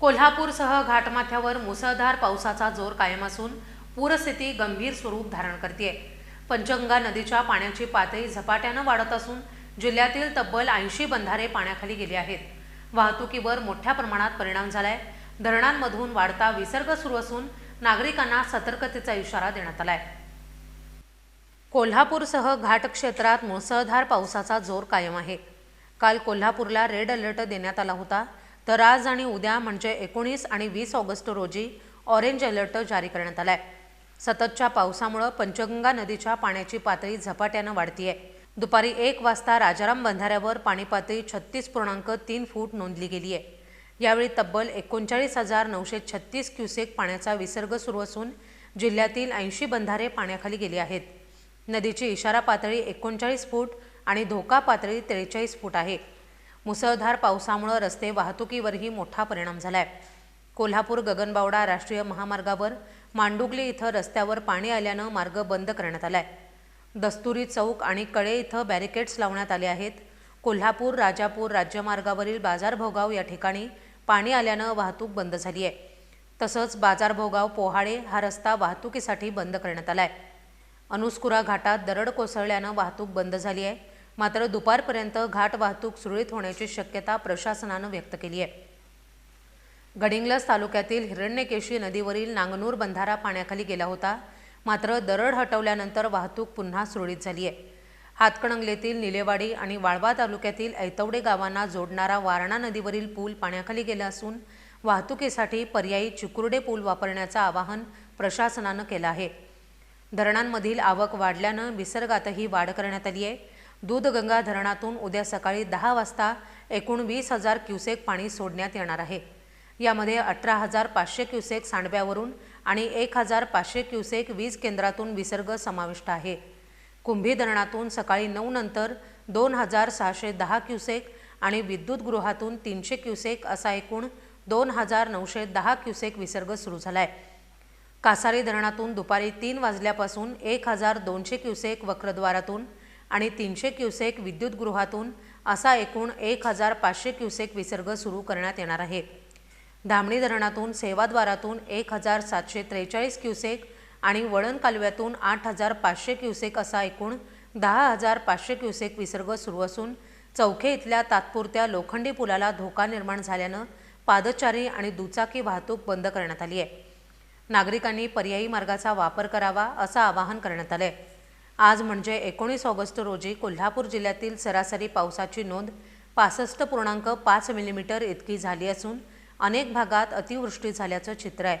कोल्हापूरसह घाटमाथ्यावर मुसळधार पावसाचा जोर कायम असून पूरस्थिती गंभीर स्वरूप धारण करते पंचगंगा नदीच्या पाण्याची पातळी झपाट्यानं वाढत असून जिल्ह्यातील तब्बल ऐंशी बंधारे पाण्याखाली गेले आहेत. वाहतुकीवर मोठ्या प्रमाणात परिणाम झालाय. धरणांमधून वाढता विसर्ग सुरू असून नागरिकांना सतर्कतेचा इशारा देण्यात आलाय. कोल्हापूरसह घाट क्षेत्रात मुसळधार पावसाचा जोर कायम आहे. काल कोल्हापूरला रेड अलर्ट देण्यात आला होता. तर आज आणि उद्या म्हणजे एकोणीस आणि वीस ऑगस्ट रोजी ऑरेंज अलर्ट जारी करण्यात आलाय. सततच्या पावसामुळं पंचगंगा नदीच्या पाण्याची पातळी झपाट्यानं वाढतीये. दुपारी एक वाजता राजाराम बंधाऱ्यावर पाणी पातळी छत्तीस पूर्णांक तीन फूट नोंदली गेली आहे यावेळी तब्बल एकोणचाळीस हजार नऊशे छत्तीस क्युसेक पाण्याचा विसर्ग सुरू असून जिल्ह्यातील ऐंशी बंधारे पाण्याखाली गेली आहेत. नदीची इशारा पातळी एकोणचाळीस फूट आणि धोका पातळी त्रेचाळीस फूट आहे. मुसळधार पावसामुळं रस्ते वाहतुकीवरही मोठा परिणाम झाला आहे कोल्हापूर गगनबावडा राष्ट्रीय महामार्गावर मांडुगली इथं रस्त्यावर पाणी आल्यानं मार्ग बंद करण्यात आला आहे दस्तुरी चौक आणि कळे इथं बॅरिकेड्स लावण्यात आले आहेत. कोल्हापूर राजापूर राज्यमार्गावरील बाजारभोगाव या ठिकाणी पाणी आल्यानं वाहतूक बंद झाली आहे तसंच बाजारभोगाव पोहाळे हा रस्ता वाहतुकीसाठी बंद करण्यात आला आहे अनुस्कुरा घाटात दरड कोसळल्यानं वाहतूक बंद झाली आहे मात्र दुपारपर्यंत घाट वाहतूक सुरळीत होण्याची शक्यता प्रशासनानं व्यक्त केली आहे. गडिंग्लज तालुक्यातील हिरण्यकेशी नदीवरील नांगनूर बंधारा पाण्याखाली गेला होता. मात्र दरड हटवल्यानंतर वाहतूक पुन्हा सुरळीत झाली आहे. हातकणंगलेतील निलेवाडी आणि वाळवा तालुक्यातील ऐतवडे गावांना जोडणारा वारणा नदीवरील पूल पाण्याखाली गेला असून वाहतुकीसाठी पर्यायी चिकुर्डे पूल वापरण्याचं आवाहन प्रशासनानं केलं आहे. धरणांमधील आवक वाढल्यानं विसर्गातही वाढ करण्यात आली आहे. दूधगंगा धरणातून उद्या सकाळी दहा वाजता एकूण वीस हजार क्युसेक पाणी सोडण्यात येणार आहे. यामध्ये अठरा हजार पाचशे क्युसेक सांडव्यावरून आणि एक हजार पाचशे क्युसेक वीज केंद्रातून विसर्ग समाविष्ट आहे. कुंभी धरणातून सकाळी नऊ नंतर दोन हजार सहाशे दहा क्युसेक आणि विद्युतगृहातून तीनशे क्युसेक असा एकूण दोन हजार नऊशे दहा क्युसेक विसर्ग सुरू झाला आहे कासारी धरणातून दुपारी तीन वाजल्यापासून एक हजार दोनशे क्युसेक वक्रद्वारातून आणि तीनशे क्युसेक विद्युतगृहातून असा एकूण एक हजार पाचशे क्युसेक विसर्ग सुरू करण्यात येणार आहे. धामणी धरणातून सेवाद्वारातून एक हजार सातशे त्रेचाळीस क्युसेक आणि वळण कालव्यातून आठ हजार पाचशे क्युसेक असा एकूण दहा हजार पाचशे क्युसेक विसर्ग सुरू असून चौखे इथल्या तात्पुरत्या लोखंडी पुलाला धोका निर्माण झाल्यानं पादचारी आणि दुचाकी वाहतूक बंद करण्यात आली आहे. नागरिकांनी पर्यायी मार्गाचा वापर करावा असं आवाहन करण्यात आलं आहे आज म्हणजे एकोणीस ऑगस्ट रोजी कोल्हापूर जिल्ह्यातील सरासरी पावसाची नोंद पासष्ट पूर्णांक पाच मिलीमीटर इतकी झाली असून अनेक भागात अतिवृष्टी झाल्याचं चित्र आहे.